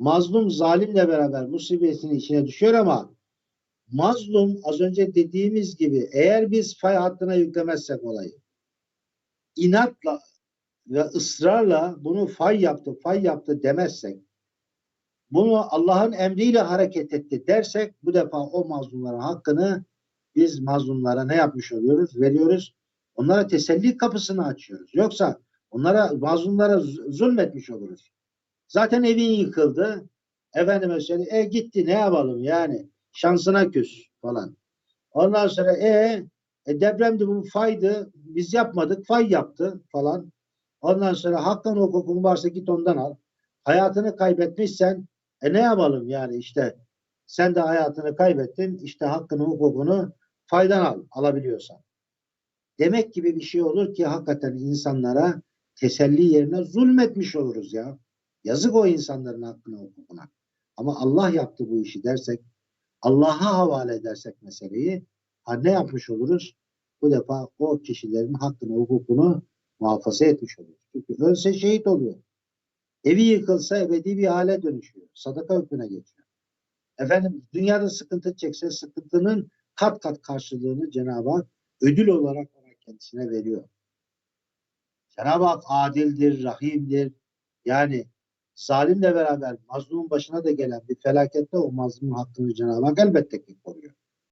mazlum zalimle beraber musibetin içine düşüyor ama mazlum az önce dediğimiz gibi eğer biz fay hattına yüklemezsek olayı inatla ve ısrarla bunu fay yaptı, fay yaptı demezsek bunu Allah'ın emriyle hareket etti dersek bu defa o mazlumların hakkını biz mazlumlara ne yapmış oluyoruz? Veriyoruz. Onlara teselli kapısını açıyoruz. Yoksa onlara mazlumlara zulmetmiş oluruz. Zaten evin yıkıldı. Efendime söyleyeyim, e gitti ne yapalım yani şansına küs falan. Ondan sonra e, e depremdi bu faydı biz yapmadık fay yaptı falan. Ondan sonra hakkın hukukun varsa git ondan al. Hayatını kaybetmişsen e ne yapalım yani işte sen de hayatını kaybettin işte hakkını hukukunu faydan al alabiliyorsan. Demek gibi bir şey olur ki hakikaten insanlara teselli yerine zulmetmiş oluruz ya. Yazık o insanların hakkına hukukuna. Ama Allah yaptı bu işi dersek Allah'a havale edersek meseleyi ha ne yapmış oluruz? Bu defa o kişilerin hakkını hukukunu muhafaza etmiş oluruz. Çünkü ölse şehit oluyor. Evi yıkılsa ebedi bir hale dönüşüyor. Sadaka hükmüne geçiyor. Efendim dünyada sıkıntı çekse sıkıntının kat kat karşılığını Cenab-ı Hak ödül olarak ona kendisine veriyor. Cenab-ı Hak adildir, rahimdir. Yani zalimle beraber mazlumun başına da gelen bir felakette o mazlumun hakkını Cenab-ı Hak elbette ki koruyor.